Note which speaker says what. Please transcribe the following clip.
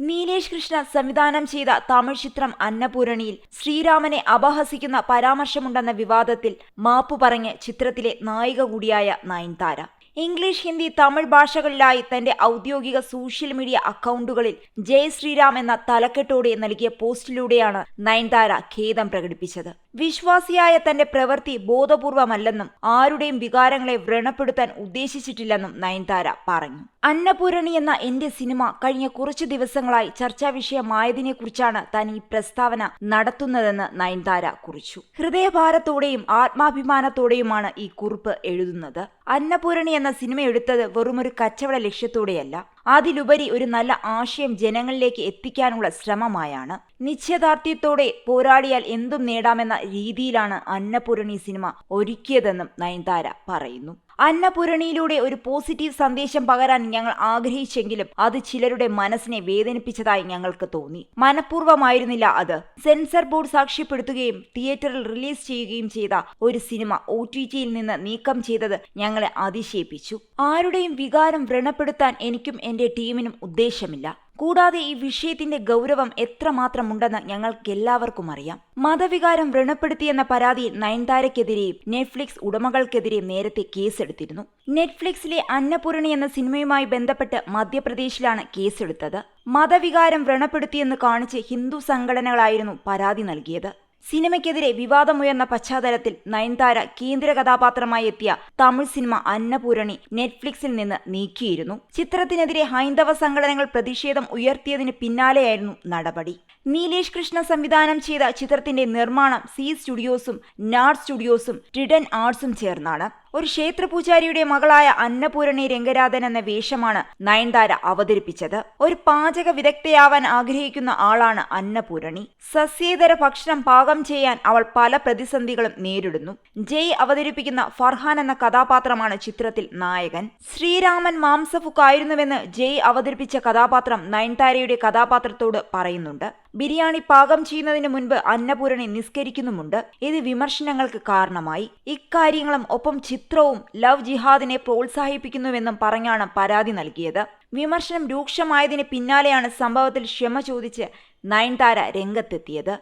Speaker 1: നീലേഷ് കൃഷ്ണ സംവിധാനം ചെയ്ത തമിഴ് ചിത്രം അന്നപൂരണിയിൽ ശ്രീരാമനെ അപഹസിക്കുന്ന പരാമർശമുണ്ടെന്ന വിവാദത്തിൽ മാപ്പു പറഞ്ഞ് ചിത്രത്തിലെ നായിക കൂടിയായ നയൻതാര. ഇംഗ്ലീഷ് ഹിന്ദി തമിഴ് ഭാഷകളിലായി തന്റെ ഔദ്യോഗിക സോഷ്യൽ മീഡിയ അക്കൗണ്ടുകളിൽ ജയ് ശ്രീരാം എന്ന തലക്കെട്ടോടെ നൽകിയ പോസ്റ്റിലൂടെയാണ് നയൻതാര ഖേദം പ്രകടിപ്പിച്ചത്. വിശ്വാസിയായ തന്റെ പ്രവൃത്തി ബോധപൂർവമല്ലെന്നും ആരുടെയും വികാരങ്ങളെ വ്രണപ്പെടുത്താൻ ഉദ്ദേശിച്ചിട്ടില്ലെന്നും നയൻതാര പറഞ്ഞു. അന്നപൂരണി എന്ന എന്റെ സിനിമ കഴിഞ്ഞ കുറച്ചു ദിവസങ്ങളായി ചർച്ചാ വിഷയമായതിനെക്കുറിച്ചാണ് താൻ ഈ പ്രസ്താവന നടത്തുന്നതെന്ന് നയൻതാര കുറിച്ചു. ഹൃദയഭാരത്തോടെയും ആത്മാഭിമാനത്തോടെയുമാണ് ഈ കുറിപ്പ് എഴുതുന്നത്. അന്നപൂരണി എന്ന സിനിമ എടുത്തത് വെറുമൊരു കച്ചവട ലക്ഷ്യത്തോടെയല്ല. അതിലുപരി ഒരു നല്ല ആശയം ജനങ്ങളിലേക്ക് എത്തിക്കാനുള്ള ശ്രമമായാണ്. നിശ്ചയദാർഢ്യത്തോടെ പോരാടിയാൽ എന്തും നേടാമെന്ന രീതിയിലാണ് അന്നപൂരണി സിനിമ ഒരുക്കിയതെന്നും നയൻതാര പറയുന്നു. അന്നപൂരണിയിലൂടെ ഒരു പോസിറ്റീവ് സന്ദേശം പകരാൻ ഞങ്ങൾ ആഗ്രഹിച്ചെങ്കിലും അത് ചിലരുടെ മനസ്സിനെ വേദനിപ്പിച്ചതായി ഞങ്ങൾക്ക് തോന്നി. മനഃപൂർവമായിരുന്നില്ല അത്. സെൻസർ ബോർഡ് സാക്ഷ്യപ്പെടുത്തുകയും തിയേറ്ററിൽ റിലീസ് ചെയ്യുകയും ചെയ്ത ഒരു സിനിമ ഒ നിന്ന് നീക്കം ചെയ്തത് ഞങ്ങളെ അതിശയിപ്പിച്ചു. ആരുടെയും വികാരം വ്രണപ്പെടുത്താൻ എനിക്കും എന്റെ ടീമിനും ഉദ്ദേശമില്ല. കൂടാതെ ഈ വിഷയത്തിന്റെ ഗൗരവം എത്രമാത്രമുണ്ടെന്ന് ഞങ്ങൾക്കെല്ലാവർക്കും അറിയാം. മതവികാരം വ്രണപ്പെടുത്തിയെന്ന പരാതിയിൽ നയൻതാരയ്ക്കെതിരെയും നെറ്റ്ഫ്ലിക്സ് ഉടമകൾക്കെതിരെയും നേരത്തെ കേസെടുത്തിരുന്നു. നെറ്റ്ഫ്ലിക്സിലെ അന്നപൂർണി എന്ന സിനിമയുമായി ബന്ധപ്പെട്ട് മധ്യപ്രദേശിലാണ് കേസെടുത്തത്. മതവികാരം വ്രണപ്പെടുത്തിയെന്ന് കാണിച്ച് ഹിന്ദു സംഘടനകളായിരുന്നു പരാതി നൽകിയത്. സിനിമയ്ക്കെതിരെ വിവാദമുയർന്ന പശ്ചാത്തലത്തിൽ നയൻതാര കേന്ദ്ര കഥാപാത്രമായി എത്തിയ തമിഴ് സിനിമ അന്നപൂരണി നെറ്റ്ഫ്ലിക്സിൽ നിന്ന് നീക്കിയിരുന്നു. ചിത്രത്തിനെതിരെ ഹൈന്ദവ സംഘടനകൾ പ്രതിഷേധം ഉയർത്തിയതിന് പിന്നാലെയായിരുന്നു നടപടി. നീലേഷ് കൃഷ്ണ സംവിധാനം ചെയ്ത ചിത്രത്തിന്റെ നിർമ്മാണം സി സ്റ്റുഡിയോസും നാഡ് സ്റ്റുഡിയോസും ട്രിഡൻ ആർട്സും ചേർന്നാണ്. ഒരു ക്ഷേത്ര പൂജാരിയുടെ മകളായ അന്നപൂരണി രംഗരാധൻ എന്ന വേഷമാണ് നയൻതാര അവതരിപ്പിച്ചത്. ഒരു പാചക വിദഗ്ധയാവാൻ ആഗ്രഹിക്കുന്ന ആളാണ് അന്നപൂരണി. സസ്യേതര ഭക്ഷണം പാകം ചെയ്യാൻ അവൾ പല പ്രതിസന്ധികളും നേരിടുന്നു. ജയ് അവതരിപ്പിക്കുന്ന ഫർഹാൻ എന്ന കഥാപാത്രമാണ് ചിത്രത്തിൽ നായകൻ. ശ്രീരാമൻ മാംസഫുക്കായിരുന്നുവെന്ന് ജയ് അവതരിപ്പിച്ച കഥാപാത്രം നയൻതാരയുടെ കഥാപാത്രത്തോട് പറയുന്നുണ്ട്. ബിരിയാണി പാകം ചെയ്യുന്നതിന് മുൻപ് അന്നപൂരണി നിസ്കരിക്കുന്നുമുണ്ട്. ഇത് വിമർശനങ്ങൾക്ക് കാരണമായി. ഇക്കാര്യങ്ങളും ഒപ്പം ചിത്രവും ലവ് ജിഹാദിനെ പ്രോത്സാഹിപ്പിക്കുന്നുവെന്നും പറഞ്ഞാണ് പരാതി നൽകിയത്. വിമർശനം രൂക്ഷമായതിന് പിന്നാലെയാണ് സംഭവത്തിൽ ക്ഷമ ചോദിച്ച് നയൻതാര രംഗത്തെത്തിയത്.